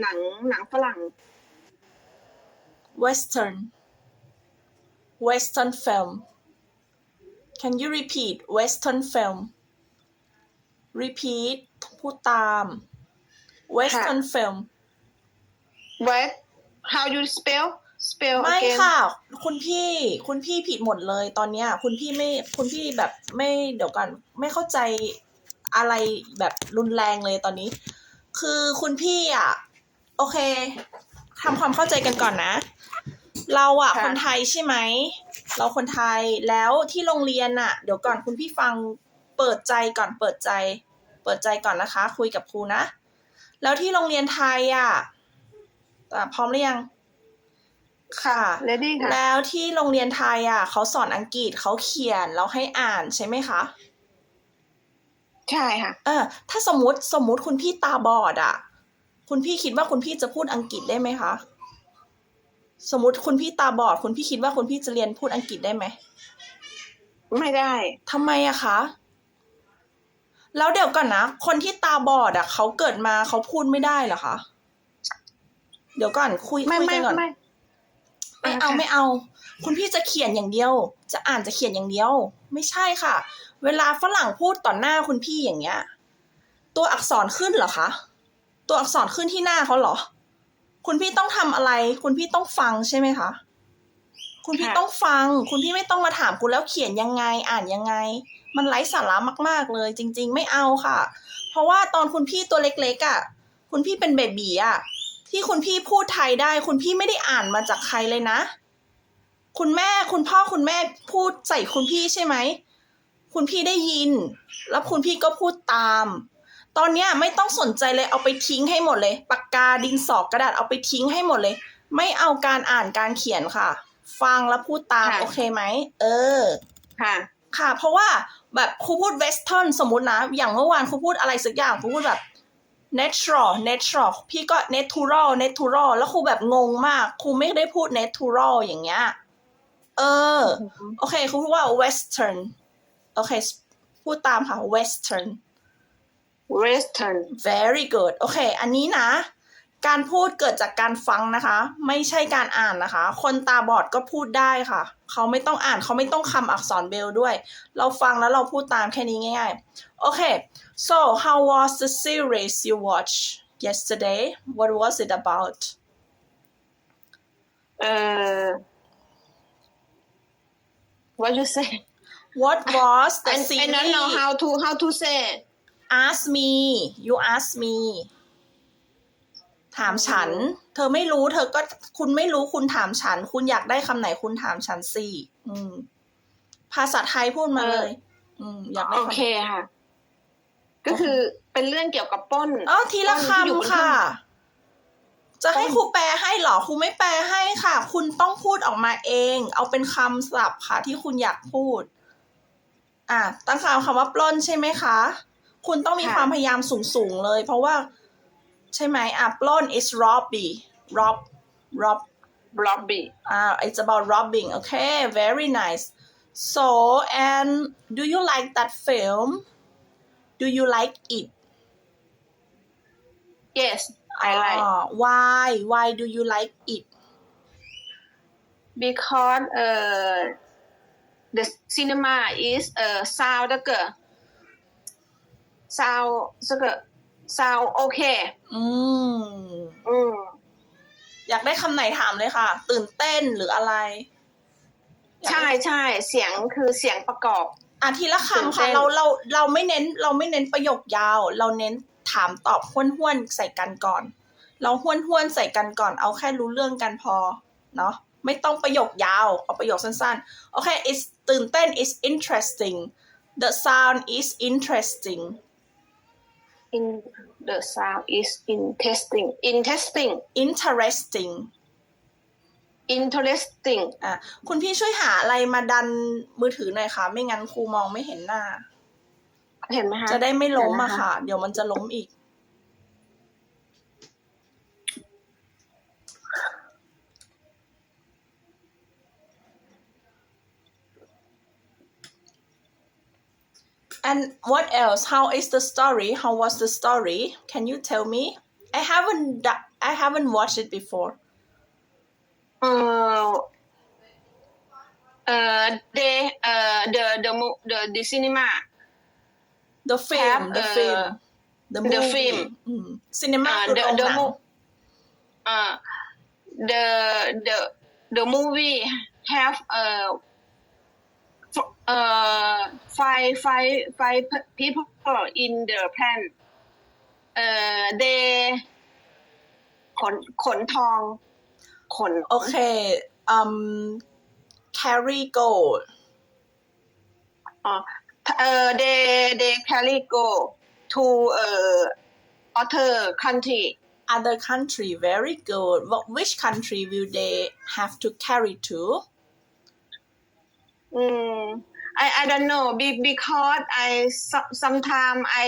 หนังหนังฝรั่ง Western Western film Can you repeat Western film Repeat พูดตาม Western film what how you spell spell ไม่ again ค่ะ คุณพี่คุณพี่ผิดหมดเลยตอนเนี้ย คุณพี่ไม่คุณพี่แบบไม่เดี๋ยวก่อนไม่เข้าใจอะไรแบบรุนแรงเลยตอนนี้ คือคุณพี่อะ โอเคทำความเข้าใจกันก่อนนะ เราอะค่ะ คนไทยใช่ไหม เราคนไทยแล้วที่โรงเรียนอะเดี๋ยวก่อนคุณพี่ฟังเปิดใจก่อนเปิดใจ เปิดใจก่อนนะคะ คุยกับครูนะ แล้วที่โรงเรียนไทยอะอะพร้อมหรือยัง ค่ะ ready ค่ะ แล้วที่โรงเรียนไทยอะเขาสอนอังกฤษเขาเขียนแล้วให้อ่านใช่ไหมคะ ใช่ค่ะ เออถ้าสมมติสมมติคุณพี่ตาบอดอะ คุณพี่คิดว่าคุณพี่จะพูดอังกฤษได้ไหมคะ สมมติคุณพี่ตาบอด คุณพี่คิดว่าคุณพี่จะเรียนพูดอังกฤษได้ไหม ไม่ได้ทำไมอะคะ แล้วเดี๋ยวก่อนนะ คนที่ตาบอดอะเขาเกิดมาเขาพูดไม่ได้เหรอคะ เดี๋ยวก่อนคุยไม่คุยไม่กันก่อน ไม่ไม่เอาค่ะไม่เอา คุณพี่จะเขียนอย่างเดียว จะอ่านจะเขียนอย่างเดียว ไม่ใช่ค่ะ เวลาฝรั่งพูดต่อหน้าคุณพี่อย่างเงี้ย ตัวอักษรขึ้นเหรอคะ ตัวอักษรขึ้นที่หน้าเขาเหรอ คุณพี่ต้องทำอะไร คุณพี่ต้องฟังใช่ไหมคะ คุณพี่ค่ะต้องฟัง คุณพี่ไม่ต้องมาถามคุณแล้วเขียนยังไง อ่านยังไง มันไร้สาระมาก ๆ เลย จริง ๆ ไม่เอาค่ะ เพราะว่าตอนคุณพี่ตัวเล็กๆอะ คุณพี่เป็นเบบีอะ ที่คุณพี่พูดไทยได้ คุณพี่ไม่ได้อ่านมาจากใครเลยนะ คุณแม่ คุณพ่อ คุณแม่พูดใส่คุณพี่ใช่ไหม คุณพี่ได้ยิน แล้วคุณพี่ก็พูดตาม ตอนเนี้ยไม่ต้องสนใจเลยเอาไปทิ้งให้หมดเลย ปากกาดินสอกระดาษเอาไปทิ้งให้หมดเลย ไม่เอาการอ่านการเขียนค่ะ ฟังแล้วพูดตามค่ะโอเคไหมเออค่ะค่ะ เพราะว่าแบบครูพูดเวสเทิร์นสมมตินะ อย่างเมื่อวานครูพูดอะไรสักอย่างครูพูดแบบ natural natural พี่ก็ natural natural แล้วครูแบบงงมากครูไม่ได้พูด natural อย่างเงี้ย เออ โอเคครูพูดว่า western โอเค พูดตามค่ะ western western very good โอเค อันนี้นะ การพูดเกิดจากการฟังนะคะ ไม่ใช่การอ่านนะคะ คนตาบอดก็พูดได้ค่ะ เขาไม่ต้องอ่านเขาไม่ต้องคำอักษรเบลด้วย เราฟังแล้วเราพูดตามแค่นี้ง่ายๆ โอเค so how was the series you watched yesterday what was it about เอ่อ what you say what was the I, I series don't know how to how to say ask me you ask me ถามฉัน เธอไม่รู้ เธอก็คุณไม่รู้คุณถามฉัน คุณอยากได้คำไหนคุณถามฉันสิอืมภาษาไทยพูดมาเลย อืม อยากได้โอคำเคค่ะ ก็คือเป็นเรื่องเกี่ยวกับปล้นอ๋อทีละปล้นที่อยู่บนคำค่ะ จะให้ปล้นครูแปลให้เหรอครูไม่แปลให้ค่ะ คุณต้องพูดออกมาเอง เอาเป็นคำศัพท์ค่ะ ที่คุณอยากพูด อะตั้งคำคำว่าปล้นใช่ไหมคะ คุณต้องมีความพยายามสูงๆเลย เพราะว่า ใช่ไหมอะปล้น is robbery rob rob บล็อบบี้ uh, it's about robbing okay very nice so and do you like that film do you like it yes I like Ah, why why do you like it because uh the cinema is uh sound 这个 sound 这个 sound okay อืม อืม อยากได้คำไหนถามเลยค่ะ ตื่นเต้นหรืออะไร ใช่ใช่เสียงคือเสียงประกอบ อะทีละตื่นคำเต้ค่ะนเราเราเราไม่เน้น เราไม่เน้นประโยคยาว เราเน้นถามตอบห้วนห้วนๆใส่กันก่อน เราห้วนห้วนๆใส่กันก่อน เอาแค่รู้เรื่องกันพอ เนาะไม่ต้องประโยคยาว เอาประโยคสั้นๆ โอเค it's ตื่นเต้น is interesting the sound is interesting in the sound is interesting interesting interesting interesting อะคุณพี่ช่วยหาอะไรมาดันมือถือหน่อยค่ะ ไม่งั้นครูมองไม่เห็นหน้า เห็นไหมคะ จะได้ไม่ล้มอะเดี๋ยวนะคะค่ะ เดี๋ยวมันจะล้มอีก And what else? How is the story? How was the story? Can you tell me? I haven't do- I haven't watched it before เอ่อเอ่อ they เอ่อ the the mo- the the cinema the film Have, the เอ่อ film the the movie film อืม cinema อ่าคือ the โรง the หนัง mo- อ่า the the the movie have เ อ่อเอ่อ five five five people in the plan เอ่อ they ขนขนทอง ขน โอเค um carry gold อ๋อเอ่อ they they carry go to เอ่อ other country other country very good What, which country will they have to carry to อืม I I don't know be because I so- sometime I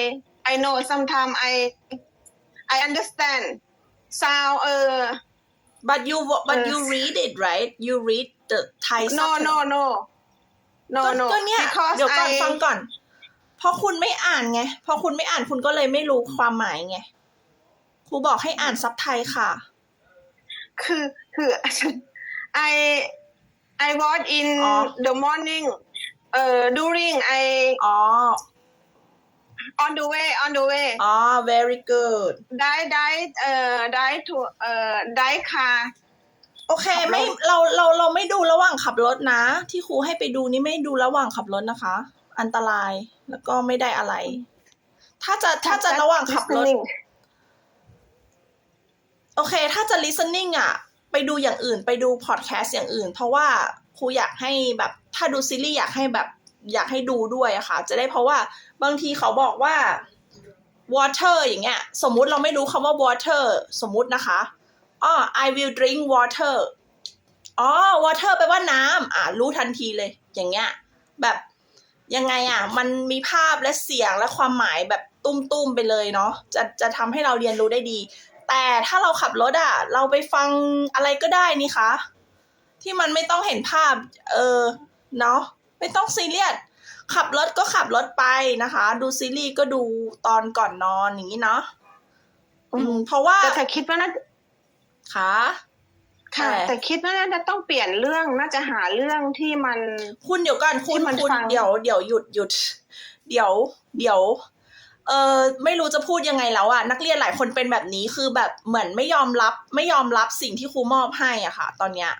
I know sometime I I understand sound เออ but you but you Yes. read it right you read the Thai no subtitle no no no ก็ no ก็เนี่ย because เดี๋ยวก่อน I ฟังก่อน เพราะคุณไม่อ่านไงพอคุณไม่อ่านคุณก็เลยไม่รู้ความหมายไงครูบอกให้อ่านซับไทยค่ะ คือคือ I I was in อ๋อ the morning เอ่อ during I อ๋อ on the way on the way อ๋อ very good ได้ได้เอ่อได้ถูเอ่อได้ค่ะโอเคขับรถ ไม่เราเราเราไม่ดูระหว่างขับรถนะ ที่ครูให้ไปดูนี่ไม่ดูระหว่างขับรถนะคะ อันตรายแล้วก็ไม่ได้อะไร ถ้าจะถ้าจะระหว่างขับรถ listening โอเค ถ้าจะ listening อะ ไปดูอย่างอื่นไปดูพอดแคสต์อย่างอื่น เพราะว่าครูอยากให้แบบถ้าดูซีรีส์อยากให้แบบอยากให้ดูด้วยอะค่ะ จะได้เพราะว่าบางทีเขาบอกว่า water อย่างเงี้ย สมมุติเราไม่รู้คำว่า water สมมุตินะคะอ๋อ I will drink water อ๋อ water แปลว่าน้ำอะรู้ทันทีเลย อย่างเงี้ย แบบยังไงอะ มันมีภาพและเสียงและความหมายแบบตุ้มๆไปเลยเนาะจะจะทำให้เราเรียนรู้ได้ดี แต่ถ้าเราขับรถอะเราไปฟังอะไรก็ได้นี่คะ ที่มันไม่ต้องเห็นภาพ เออเนาะไม่ต้องซีเรียสขับรถก็ขับรถไปนะคะ ดูซีรีส์ก็ดูตอนก่อนนอนอย่างนี้เนาะอืมเพราะว่าแต่แต่คิดว่าน่าค่ะค่ะแต่แต่คิดว่าน่าจะต้องเปลี่ยนเรื่องน่าจะหาเรื่องที่มัน คุณเดี๋ยวก่อนคุณที่มันคุณฟังเดี๋ยวเดี๋ยวหยุดหยุด เดี๋ยว เดี๋ยว เออไม่รู้จะพูดยังไงแล้วอะนักเรียนหลายคนเป็นแบบนี้คือแบบเหมือนไม่ยอมรับ ไม่ยอมรับสิ่งที่ครูมอบให้อะค่ะ ตอนเนี้ย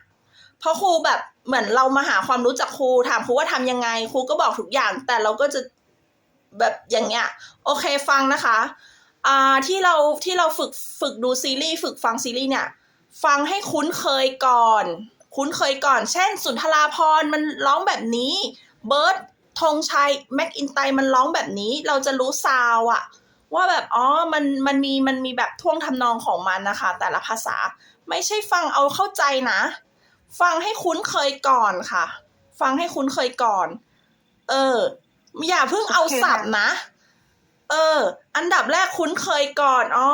เพราะครูแบบเหมือนเรามาหาความรู้จากครูถามครูว่าทำยังไงครูก็บอกทุกอย่าง แต่เราก็จะแบบอย่างเงี้ย โอเคฟังนะคะอ่าที่เราที่เราฝึกฝึกดูซีรีส์ฝึกฟังซีรีส์เนี่ย ฟังให้คุ้นเคยก่อน คุ้นเคยก่อน เช่น สุนทราพรมันร้องแบบนี้เบิร์ด ธงชัยแม็กอินไตมันร้องแบบนี้ เราจะรู้ซาวอะว่าแบบอ๋อมันมันมีมันมีแบบท่วงทำนองของมันนะคะ แต่ละภาษาไม่ใช่ฟังเอาเข้าใจนะ ฟังให้คุ้นเคยก่อนค่ะ ฟังให้คุ้นเคยก่อน เออ อย่าเพิ่งเอาโอเคสับค่ะนะ เออ อันดับแรกคุ้นเคยก่อน อ๋อ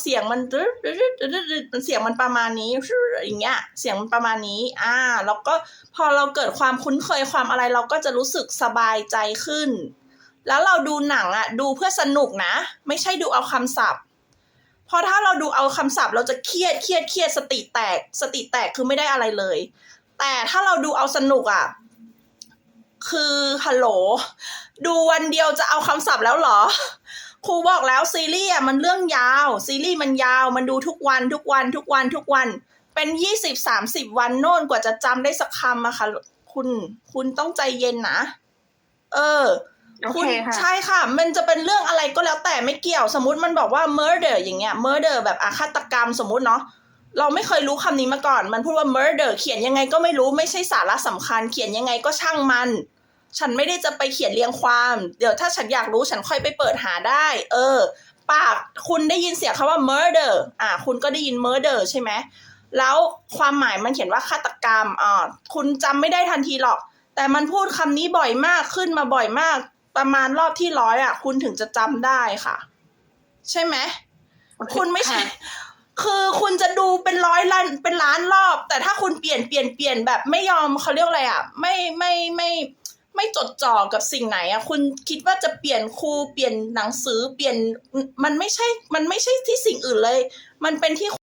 เสียงมันตึ๊ดตึ๊ดตึ๊ดตึ๊ดตึ๊ดมันเสียงมันประมาณนี้อย่างเงี้ย เสียงมันประมาณนี้ อ่า แล้วก็พอเราเกิดความคุ้นเคยความอะไรเราก็จะรู้สึกสบายใจขึ้น แล้วเราดูหนังอะดูเพื่อสนุกนะ ไม่ใช่ดูเอาคำศัพท์เพราะถ้าเราดูเอาคำศัพท์เราจะเครียดเครียดเครียดสติแตก สติแตกคือไม่ได้อะไรเลย แต่ถ้าเราดูเอาสนุกอะ คือฮัลโหล ดูวันเดียวจะเอาคำศัพท์แล้วเหรอ ครูบอกแล้วซีรีส์อะมันเรื่องยาว ซีรีส์มันยาว มันดูทุกวันทุกวันทุกวันทุกวัน เป็นยี่สิบสามสิบวันโน่นกว่าจะจำได้สักคำอะค่ะ คุณคุณต้องใจเย็นนะ เออโอคุเคณค่ะใช่ค่ะ มันจะเป็นเรื่องอะไรก็แล้วแต่ไม่เกี่ยว สมมติมันบอกว่า murder อย่างเงี้ย murder แบบอาฆาตกรรมสมมุติเนาะ เราไม่เคยรู้คำนี้มาก่อน มันพูดว่า murder เขียนยังไงก็ไม่รู้ไม่ใช่สาระสำคัญ เขียนยังไงก็ช่างมัน ฉันไม่ได้จะไปเขียนเรียงความ เดี๋ยวถ้าฉันอยากรู้ฉันค่อยไปเปิดหาได้ เออ ปากคุณได้ยินเสียงคำว่า murder อ่า คุณก็ได้ยิน murder ใช่ไหมแล้วความหมายมันเขียนว่าฆาตกรรมอ่าคุณจำไม่ได้ทันทีหรอก แต่มันพูดคำนี้บ่อยมากขึ้นมาบ่อยมาก ประมาณรอบที่ร้อยอะ คุณถึงจะจำได้ค่ะ ใช่ไหมโอเคุณไม่ใช่ค่ะ คือคุณจะดูเป็นร้อยล้านเป็นล้านรอบ แต่ถ้าคุณเปลี่ยนเปลี่ยนเปลี่ยนแบบไม่ยอมเขาเรียกอะไรอะ ไม่ไม่ไม่ไม่จดจ่อกับสิ่งไหนอะคุณคิดว่าจะเปลี่ยนครูเปลี่ยนหนังสือเปลี่ยนมันไม่ใช่ มันไม่ใช่ที่สิ่งอื่นเลย มันเป็นที่